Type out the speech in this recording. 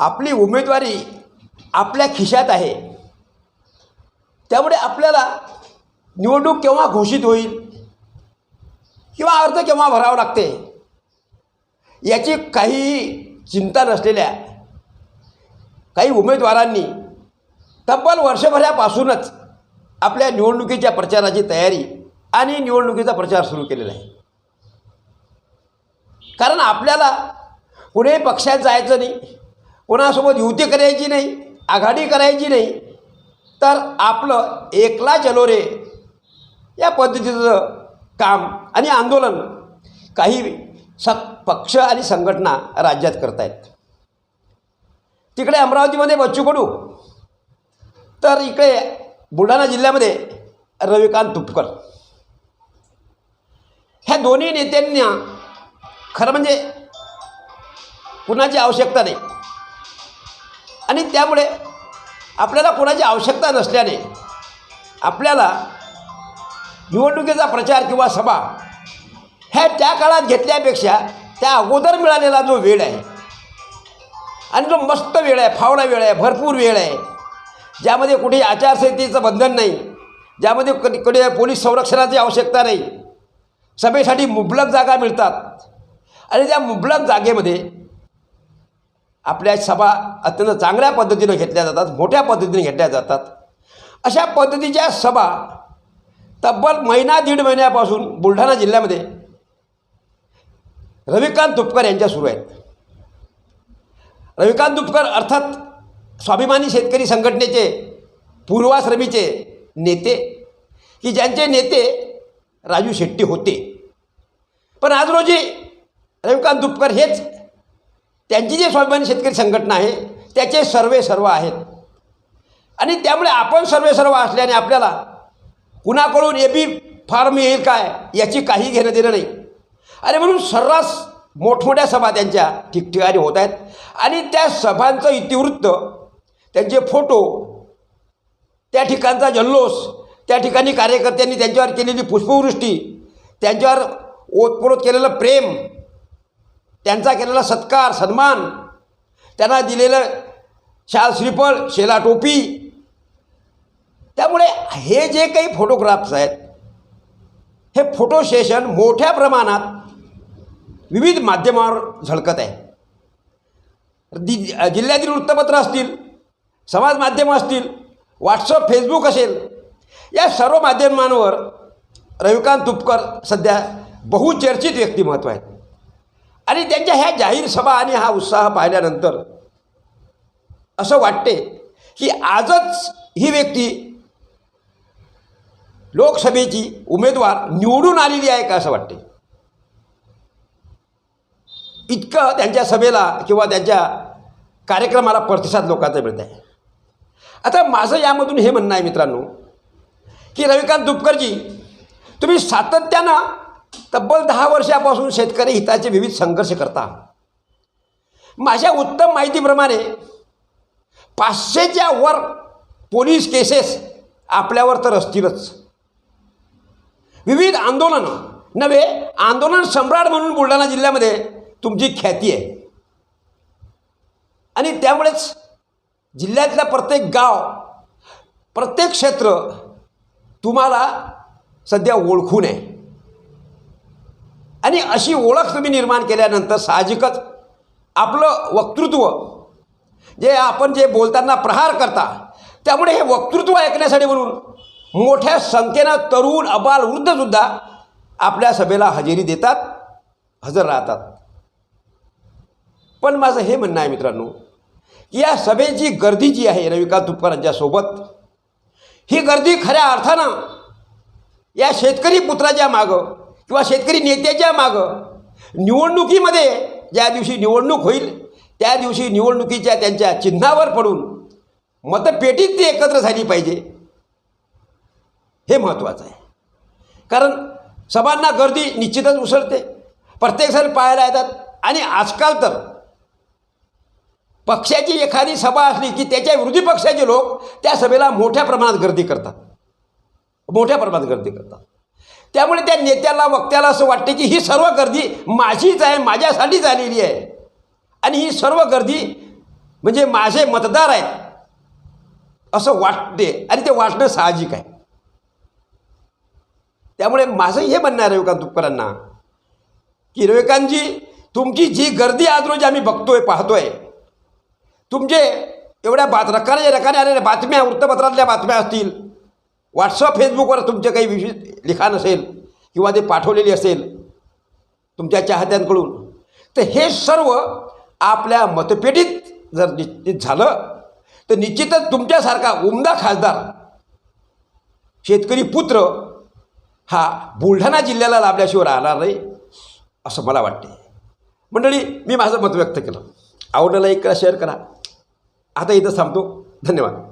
आपली उमेदवारी आपल्या खिशात आहे. त्यामुळे आपल्याला निवडणूक केव्हा घोषित होईल किंवा अर्ज केव्हा भरावं लागते याची काहीही चिंता नसलेल्या काही उमेदवारांनी तब्बल वर्षभरापासूनच आपल्या निवडणुकीच्या प्रचाराची तयारी आणि निवडणुकीचा प्रचार सुरू केलेला आहे. कारण आपल्याला कुणीही पक्षात जायचं नाही. कोणासोबत युती करायची नाही आघाडी करायची नाही तर आपलं एकला चलो रे. या पद्धतीचं काम आणि आंदोलन काही स पक्ष आणि संघटना राज्यात करतायत. तिकडे अमरावतीमध्ये बच्चू कडू तर इकडे बुलढाणा जिल्ह्यामध्ये रविकांत तुपकर. ह्या दोन्ही नेत्यांना खरं म्हणजे कुणाची आवश्यकता नाही. आणि त्यामुळे आपल्याला कोणाची आवश्यकता नसल्याने आपल्याला निवडणुकीचा प्रचार किंवा सभा ह्या त्या काळात घेतल्यापेक्षा त्या अगोदर मिळालेला जो वेळ आहे आणि जो मस्त वेळ आहे फावडा वेळ आहे भरपूर वेळ आहे ज्यामध्ये कुठे आचारसंहितेचं बंधन नाही ज्यामध्ये कधी कुठे पोलीस संरक्षणाची आवश्यकता नाही सभेसाठी मुबलक जागा मिळतात आणि त्या मुबलक जागेमध्ये आपल्या सभा अत्यंत चांगल्या पद्धतीनं घेतल्या जातात मोठ्या पद्धतीने घेतल्या जातात. अशा पद्धतीच्या सभा तब्बल महिना दीड महिन्यापासून बुलढाणा जिल्ह्यामध्ये रविकांत तुपकर यांच्या सुरू आहेत. रविकांत तुपकर अर्थात स्वाभिमानी शेतकरी संघटनेचे पूर्वाश्रमीचे नेते की ज्यांचे नेते राजू शेट्टी होते. पण आज रोजी रविकांत तुपकर हेच त्यांची जी स्वाभिमानी शेतकरी संघटना आहे त्याचे सर्वे सर्व आहेत. आणि त्यामुळे आपण सर्वे सर्व असल्याने आपल्याला कुणाकडून ए बी फॉर्म येईल काय याची काही घेणं देणं नाही. आणि म्हणून सर्रास मोठमोठ्या सभा त्यांच्या ठिकठिकाणी होत आहेत. आणि त्या सभांचं इतिवृत्त त्यांचे फोटो त्या ठिकाणचा जल्लोष त्या ठिकाणी कार्यकर्त्यांनी त्यांच्यावर केलेली पुष्पवृष्टी त्यांच्यावर ओतप्रोत केलेलं प्रेम त्यांचा केलेला सत्कार सन्मान त्यांना दिलेलं शाल श्रीफळ शेला टोपी. त्यामुळे हे जे काही फोटोग्राफ्स आहेत हे फोटो सेशन मोठ्या प्रमाणात विविध माध्यमावर झळकत आहे. दि जिल्ह्यातील वृत्तपत्र असतील समाज माध्यमं असतील व्हॉट्सअप फेसबुक असेल या सर्व माध्यमांवर रविकांत तुपकर सध्या बहुचर्चित व्यक्तिमत्व आहेत. आणि त्यांच्या ह्या जाहीर सभा आणि हा उत्साह पाहिल्यानंतर असं वाटते की आजच ही व्यक्ती लोकसभेची उमेदवार निवडून आलेली आहे का असं वाटते? इतकं त्यांच्या सभेला किंवा त्यांच्या कार्यक्रमाला प्रतिसाद लोकांचा मिळत आहे. आता माझं यामधून हे म्हणणं आहे मित्रांनो की रविकांत दुपकरजी तुम्ही सातत्यानं तब्बल दहा वर्षापासून शेतकरी हिताचे विविध संघर्ष करता माझ्या उत्तम माहितीप्रमाणे पाचशेच्या वर पोलीस केसेस आपल्यावर तर असतीलच. विविध आंदोलनं नव्हे आंदोलन सम्राट म्हणून बुलढाणा जिल्ह्यामध्ये तुमची ख्याती आहे. आणि त्यामुळेच जिल्ह्यातलं प्रत्येक गाव प्रत्येक क्षेत्र तुम्हाला सध्या ओळखून आहे. आणि अशी ओळख तुम्ही निर्माण केल्यानंतर साहजिकच आपलं वक्तृत्व जे आपण जे बोलताना प्रहार करता त्यामुळे हे वक्तृत्व ऐकण्यासाठी म्हणून मोठ्या संख्येनं तरुण अबाल वृद्धसुद्धा आपल्या सभेला हजेरी देतात हजर राहतात. पण माझं हे म्हणणं आहे मित्रांनो की या सभेची गर्दी जी आहे रविकांत तुपकरांच्यासोबत ही गर्दी खऱ्या अर्थानं या शेतकरी पुत्राच्या मागं किंवा शेतकरी नेत्याच्या मागं निवडणुकीमध्ये ज्या दिवशी निवडणूक होईल त्या दिवशी निवडणुकीच्या त्यांच्या चिन्हावर पडून मतपेटीत ती एकत्र झाली पाहिजे. हे महत्त्वाचं आहे. कारण सभांना गर्दी निश्चितच उसळते. प्रत्येक सण पाहायला येतात. आणि आजकाल तर पक्षाची एखादी सभा असली की त्याच्या विरोधी पक्षाचे लोक त्या सभेला मोठ्या प्रमाणात गर्दी करतात. मोठ्या प्रमाणात गर्दी करतात. त्यामुळे त्या नेत्याला वक्त्याला असं वाटते की ही सर्व गर्दी माझीच आहे माझ्यासाठीच आलेली आहे. आणि ही सर्व गर्दी म्हणजे माझे मतदार आहेत असं वाटते. आणि ते वाटणं साहजिक आहे. त्यामुळे माझं हे म्हणणं आहे रविकांत तुपकरांना की रविकांतजी तुमची जी गर्दी आज रोजी आम्ही बघतोय पाहतोय तुमचे एवढ्या बात रकाने रकाने आलेल्या बातम्या वृत्तपत्रातल्या बातम्या असतील व्हॉट्सअप फेसबुकवर तुमचे काही विशेष लिखाण असेल किंवा ते पाठवलेली असेल तुमच्या चाहत्यांकडून तर हे सर्व आपल्या मतपेटीत जर निश्चित झालं तर निश्चितच तुमच्यासारखा उमदा खासदार शेतकरी पुत्र हा बुलढाणा जिल्ह्याला लाभल्याशिवाय राहणार नाही असं मला वाटते मंडळी मी माझं मत व्यक्त केलं. आवडलं लाईक करा शेअर करा. आता इथं थांबतो. धन्यवाद.